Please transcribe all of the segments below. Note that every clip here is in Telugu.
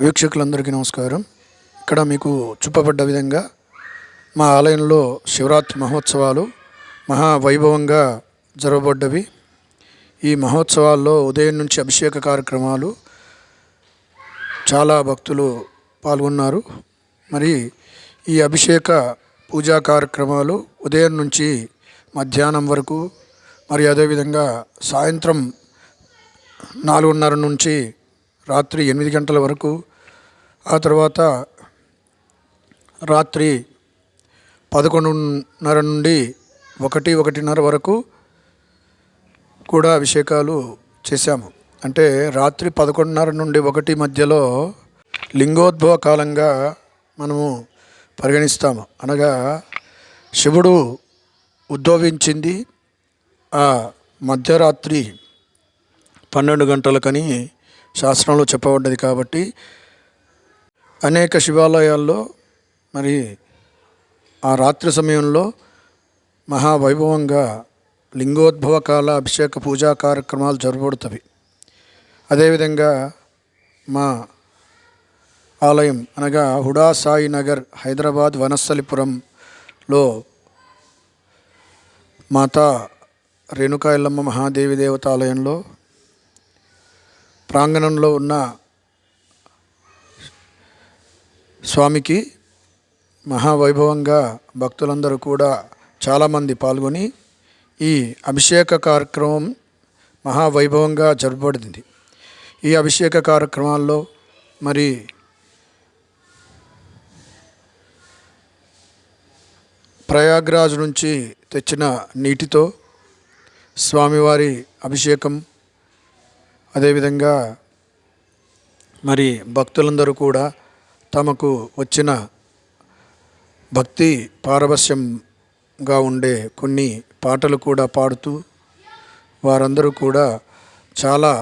వీక్షకులందరికీ నమస్కారం. ఇక్కడ మీకు చూపబడ్డ విధంగా మా ఆలయంలో శివరాత్రి మహోత్సవాలు మహా వైభవంగా జరగబడ్డవి. ఈ మహోత్సవాల్లో ఉదయం నుంచి అభిషేక కార్యక్రమాలు చాలా భక్తులు పాల్గొన్నారు. మరి ఈ అభిషేక పూజా కార్యక్రమాలు ఉదయం నుంచి మధ్యాహ్నం వరకు మరి అదేవిధంగా సాయంత్రం నాలుగున్నర నుంచి రాత్రి ఎనిమిది గంటల వరకు ఆ తర్వాత రాత్రి పదకొండున్నర నుండి ఒకటి ఒకటిన్నర వరకు కూడా అభిషేకాలు చేశాము. అంటే రాత్రి పదకొండున్నర నుండి ఒకటి మధ్యలో లింగోద్భవ కాలంగా మనము పరిగణిస్తాము. అనగా శివుడు ఉద్భవించింది ఆ మధ్యరాత్రి పన్నెండు గంటలకని శాస్త్రంలో చెప్పబడ్డది కాబట్టి అనేక శివాలయాల్లో మరి ఆ రాత్రి సమయంలో మహావైభవంగా లింగోద్భవ కాల అభిషేక పూజా కార్యక్రమాలు జరగబడుతవి అదేవిధంగా మా ఆలయం అనగా హుడా సాయి నగర్ హైదరాబాద్ వనస్థలిపురంలో మాతా రేణుకాయలమ్మ మహాదేవి దేవతాలయంలో ప్రాంగణంలో ఉన్న స్వామికి మహావైభవంగా భక్తులందరూ కూడా చాలామంది పాల్గొని ఈ అభిషేక కార్యక్రమం మహావైభవంగా జరపబడింది. ఈ అభిషేక కార్యక్రమాల్లో మరి ప్రయాగ్రాజ్ నుంచి తెచ్చిన నీటితో స్వామివారి అభిషేకం అదేవిధంగా మరి భక్తులందరూ కూడా తమకు వచ్చిన భక్తి పారవశ్యంగా ఉండే కొన్ని పాటలు కూడా పాడుతూ వారందరూ కూడా చాలా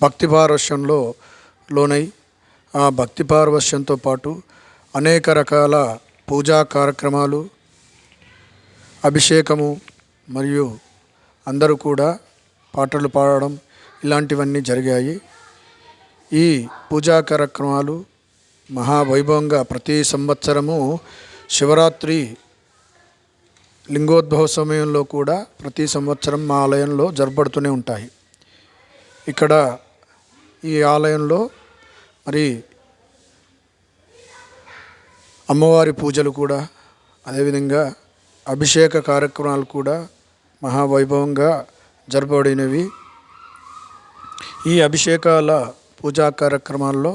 భక్తి పారవశ్యంలో లోనై ఆ భక్తి పారవశ్యంతో పాటు అనేక రకాల పూజా కార్యక్రమాలు అభిషేకము మరియు అందరూ కూడా పాటలు పాడడం ఇలాంటివన్నీ జరిగాయి. ఈ పూజా కార్యక్రమాలు మహావైభవంగా ప్రతి సంవత్సరము శివరాత్రి లింగోద్భవ సమయంలో కూడా ప్రతి సంవత్సరం మా ఆలయంలో జరపడుతూనే ఉంటాయి. ఇక్కడ ఈ ఆలయంలో మరి అమ్మవారి పూజలు కూడా అదేవిధంగా అభిషేక కార్యక్రమాలు కూడా మహావైభవంగా జరపబడినవి. ఈ అభిషేకాల పూజా కార్యక్రమాల్లో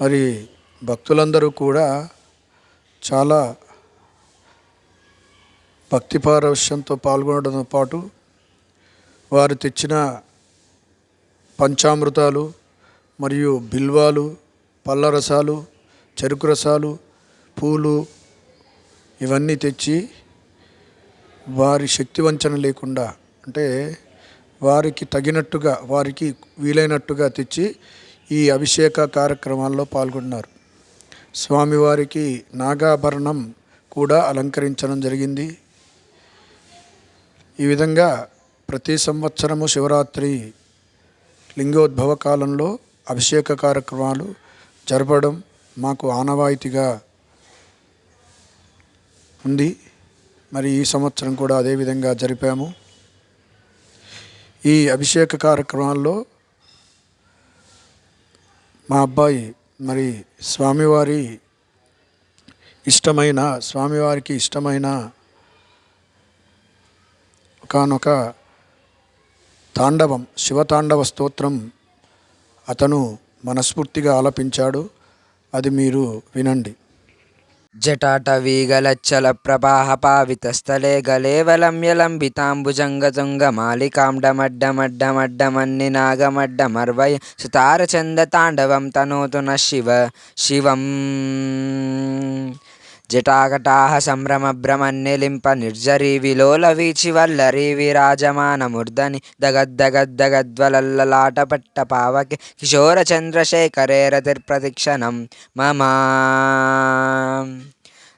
మరి భక్తులందరూ కూడా చాలా భక్తి పారవశ్యంతో పాల్గొనడంతో పాటు వారు తెచ్చిన పంచామృతాలు మరియు బిల్వాలు పళ్ళ రసాలు చెరుకు రసాలు పూలు ఇవన్నీ తెచ్చి వారి శక్తి వంచన లేకుండా అంటే వారికి తగినట్టుగా వారికి వీలైనట్టుగా తెచ్చి ఈ అభిషేక కార్యక్రమాల్లో పాల్గొన్నారు. స్వామివారికి నాగాభరణం కూడా అలంకరించడం జరిగింది. ఈ విధంగా ప్రతి సంవత్సరము శివరాత్రి లింగోద్భవ కాలంలో అభిషేక కార్యక్రమాలు జరపడం మాకు ఆనవాయితీగా ఉంది. మరి ఈ సంవత్సరం కూడా అదేవిధంగా జరిపాము. ఈ అభిషేక కార్యక్రమాల్లో మా అబ్బాయి మరి స్వామివారి ఇష్టమైన స్వామివారికి ఇష్టమైన ఒకనొక తాండవం శివతాండవ స్తోత్రం అతను మనస్ఫూర్తిగా ఆలపించాడు. అది మీరు వినండి. జటాటవీగలచ్చల ప్రవాహ పావితస్థలే గలేవలంయలంబితాంబుజంగతుంగమాలికాండమడ్డమడ్డమడ్డమన్ని నాగమడ్డమర్వయ సుతారచంద తాండవం తనోతు న శివ శివం జటాకటాహ నిర్జరీ విలోల వీచి వల్లరీ విరాజమానమూర్ధని దగద్దగద్దగద్వలల్లలాటపట్ట పావకి కిశోర చంద్రశేఖరే రతిర్ప్రతిక్షణం మమ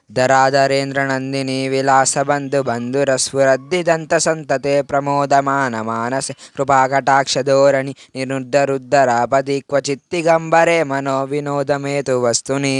ధరాధరేంద్ర నందిని విలాస బంధు బంధురస్ఫురద్దిదంత సంతతే ప్రమోదమాన మానసే కృపాకటాక్ష ధోరణి నిరుద్ధరుద్ధరాపది క్వచిత్తిగంబరే మనో వినోదమేతు వస్తుని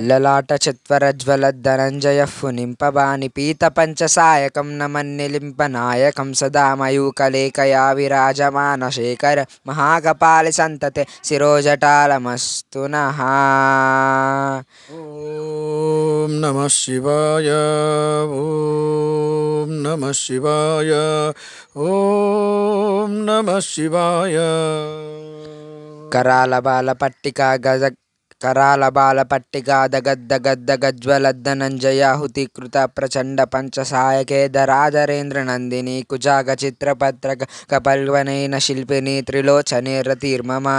లలాట చత్వరజ్వల ధనంజయ నింపబాని పీత పంచసాయకం నమన్నిలింప నాయకం సదా మయూకలేకయా విరాజమాన శేఖర మహాకపాలి సంతతే శిరోజటాలమస్తు నః ఓం నమ శివాయ ఓం నమ శివాయ ఓం నమ శివాయ కరాల బాల పట్టిక గజ కరాల బాల పట్టిక దగద్ద గద్ద గజ్వల ధనంజయాహుతి కృత ప్రచండ పంచసాయకే ధరాధరేంద్ర నందిని కుజాగ చిత్రపత్రక కపల్వనైన శిల్పిని త్రిలోచనే రతిర్మమా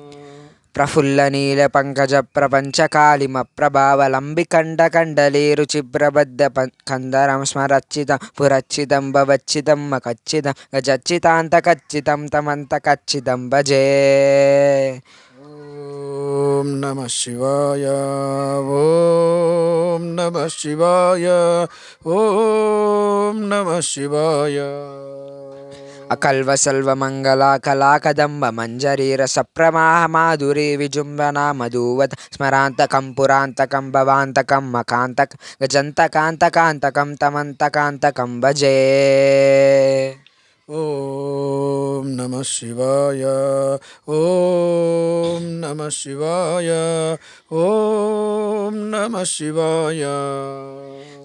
కందరహ నిలింప నిర్జనీధరస్తనోతి ప్రఫుల్ల నీల పంకజ ప్రపంచ కాళిమ ప్రభావలంబి కండ కండలీ రుచిప్రబద్ధ కందరం స్మరచ్చితం పురచ్చితం భవచ్చితం మకచ్చితం గజచ్చితాంత కచ్చితం తమంత కచ్చితం భజే ఓం నమ శివాయ ఓం నమ శివాయ ఓం నమ శివాయ అకల్వసల్వ మంగళ కళాకదంబ మంజరీ రసప్రమాహ మాధురి విజృంభణ మధువత స్మరాంతకం పురాంతకం భవాంతకం మకాంతక గజంతకాంతకాంతకం తమంతకాంతకం భజే ఓం నమ శివాయ ఓం నమ శివాయ ఓం నమ శివాయ.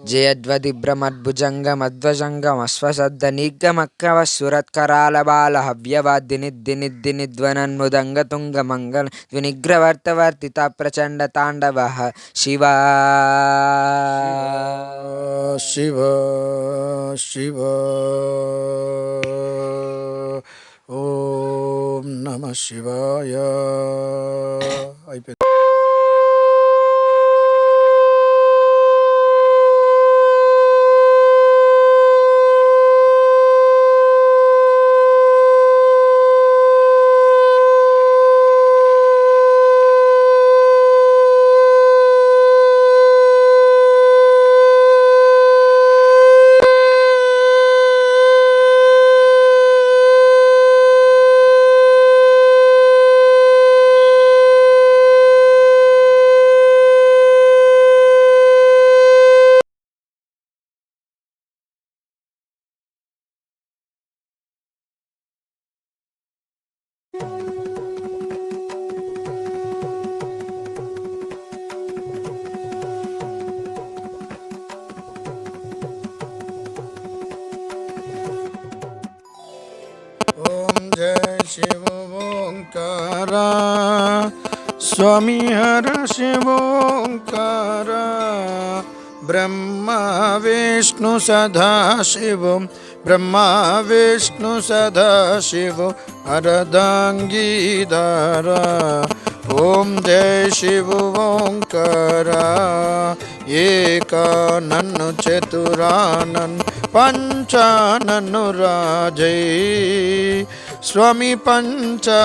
జయద్వదిభ్రమద్భుజంగమధ్వజంగమశ్వసద్దనిగ్గమక్కవస్సురత్కరాల బాల హవ్యవాద్దినిద్దినిద్దినిద్వనన్ముదంగ తుంగమంగళ ద్వినిగ్రవర్తవర్తిత ప్రచండ తాండవ శివా. శివ శివ. ఓం నమ శివాయ. అయిపోయింది. मि हर शिवोङ्कार ब्रह्मा विष्णु सदा शिव। ब्रह्मा विष्णु सदा शिव। हरदाङ्गीधर ॐ जय शिव ओङ्कार एकानन् चतुरानन् पञ्चाननुराजये स्वमी पञ्चाननुराजये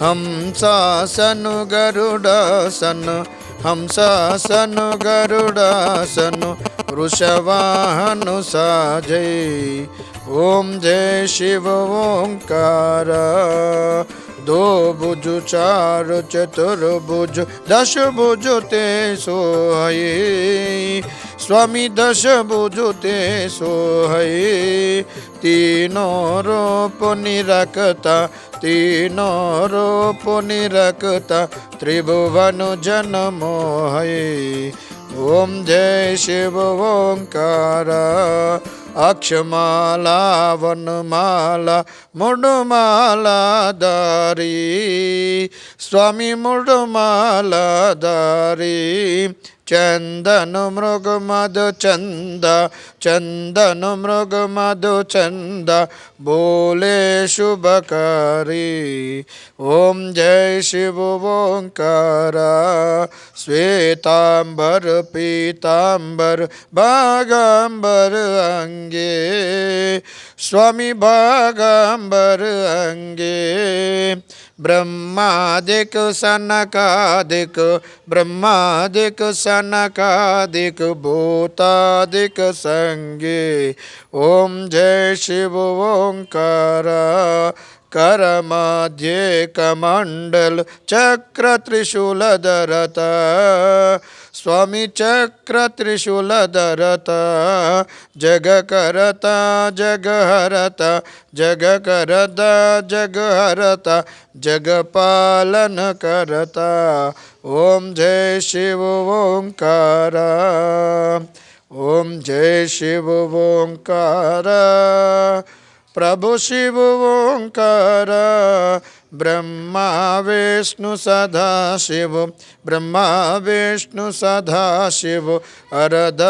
నన్ను రాజై స్వామి పంచానను రాజై హంసాసను గరుడాసను హంసాసను గరుడాసను వృషవాహను సాజై ఓం జయ శివ ఓంకార दो भुज चार चतुर्भुज दश भुज ते सोहये स्वामी दश भुज ते सोहये तीनों रूप निरखता तीनो रूप निरक्त त्रिभुवन जन मोहि ओम जय शिव ओंकार अक्षमाला वनमाला मुडुमाला दारी स्वामी मुडुमाला दारी चंदन मृग मद चंद चंदन मृग मधु चंद बोले शुभकारी। ओम जय शिव ओंकार। श्वेतांबर पीतांबर भागांबर अंगे। स्वामी भागांबर अंगे। ब्रह्मादिक, सनकादिक ब्रह्मादिक, सनकादिक, भूतादिक सन गंगे। ओम जय शिव ओंकार। करमध्ये कमण्डल चक्रत्रिशूलधरत स्वामी चक्र त्रिशूल दरत जग करता, जग हरता। जग करता, जग हरता। जग पालन जगपालनकरता ओम जय शिव ओंकार। ओम जय शिव ओंकार। प्रभु शिव ओंकार। ब्रह्मा विष्णु सदा शिव। ब्रह्मा विष्णु सदा शिव। अर्धांगीधर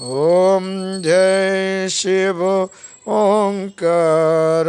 ओम जय शिव ओंकार।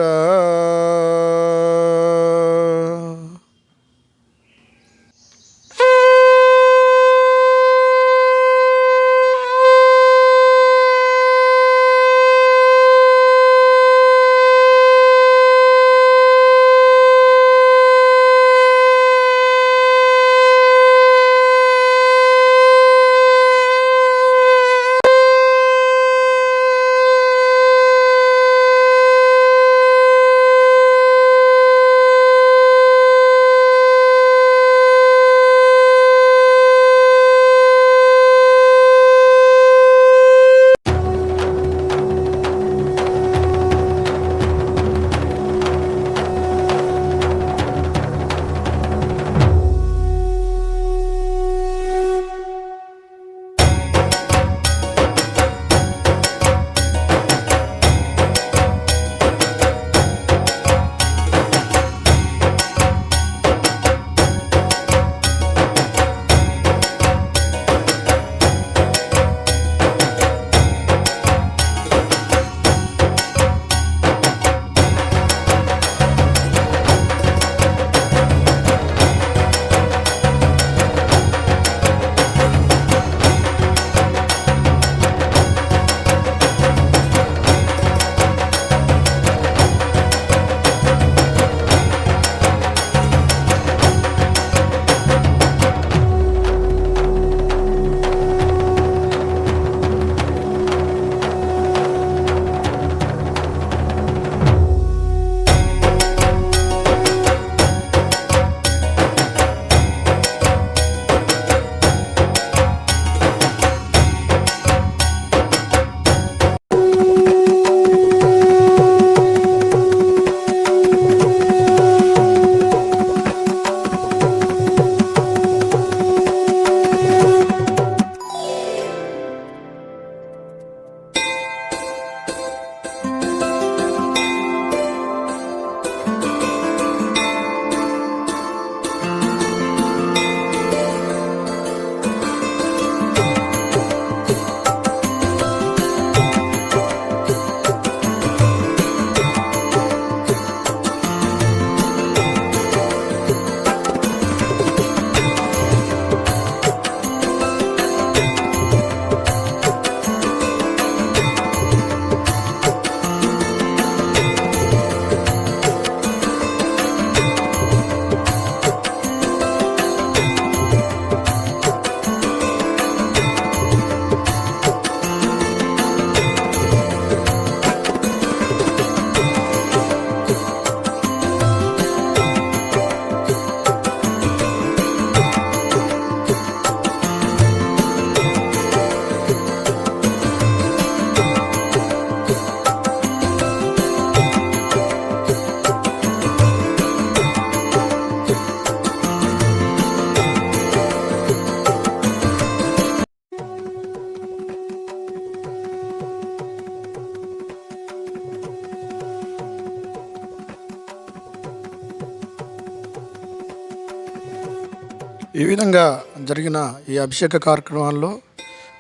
ఈ విధంగా జరిగిన ఈ అభిషేక కార్యక్రమాల్లో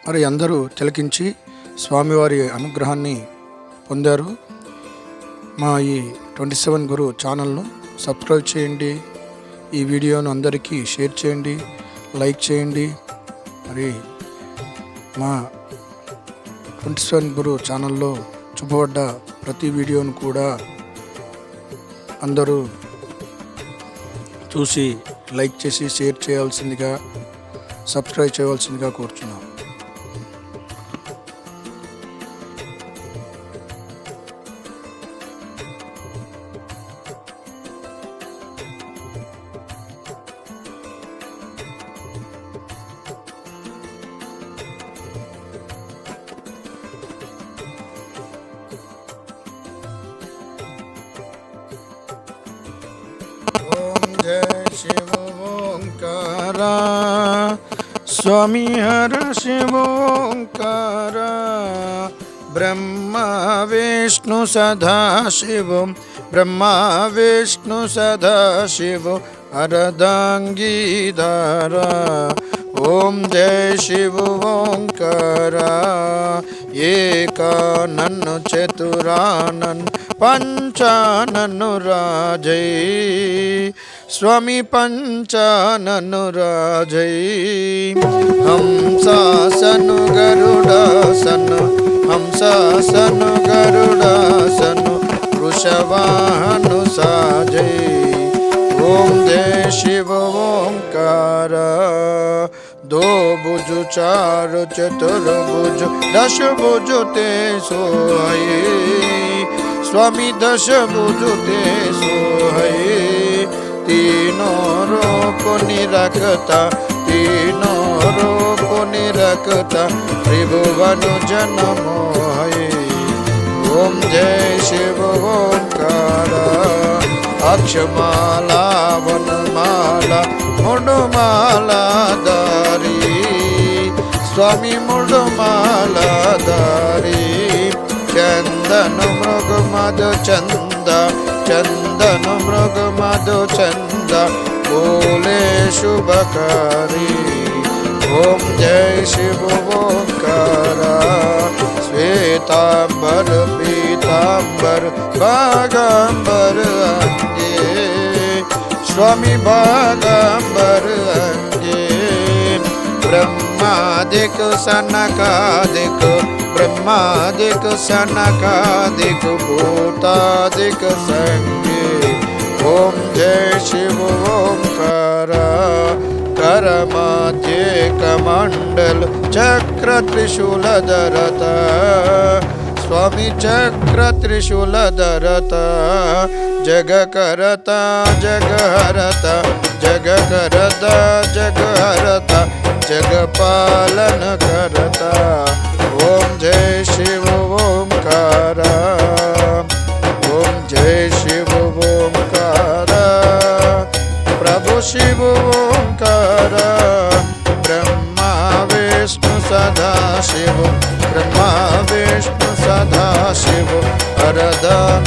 మరి అందరూ తిలకించి స్వామివారి అనుగ్రహాన్ని పొందారు. మా ఈ ట్వంటీ సెవెన్ గురు ఛానల్ను సబ్స్క్రైబ్ చేయండి. ఈ వీడియోను అందరికీ షేర్ చేయండి లైక్ చేయండి. మరి మా ట్వంటీ సెవెన్ గురు ఛానల్లో చూపబడ్డ ప్రతి వీడియోను కూడా అందరూ చూసి లైక్ చేసి షేర్ చేయాల్సిందిగా సబ్స్క్రైబ్ చేయవలసిందిగా కోరుచున్నాను स्वामी हर शिवोङ्कार ब्रह्मा विष्णु सदा शिव। ब्रह्मा विष्णु सदा शिव। हरदाङ्गीधार ॐ जय शिव ओङ्कार एकानन् चतुरानन् पञ्चाननुराजै स्वामी पञ्चाननुराजै हंसासन गरुडासन हंसासन गरुडासन वृषवाहनुसाजै ओम दे शिव ओंकार, दो बुझ चार चतुर्भुज, दश बुझ ते सोहये स्वामी दश बुझ ते सोहये तीनों रूप निरखता तीनों रूप निरखता त्रिभुवन जन मोहये ओम जय शिव ओंकारा अक्षमाला वनमाला मुडमाला दारी स्वामी मुडमाला दारी चंदन मृग मद चंद चंदन मृग मद चंद बोले शुभकारी ओम जय शिव ओंकारा श्वेतांबर पीतांबर बागांबर अंगे स्वामी बागांबर अंगे ब्रह्मादिक सनकादिक బ్రహ్మాదిక్ సనకాదిక్ భూతాదిక్ సంగే ఓం జయ శివ ఓంకార కరమాధ్యేకమండల చక్ర త్రిశూలధరత స్వామి చక్ర త్రిశూలధరత జగకరత జగహరత జగకరత జగహరత జగపాలన కరత विष्णु सदा शिव ब्रह्मा विष्णु सदा शिव हरदान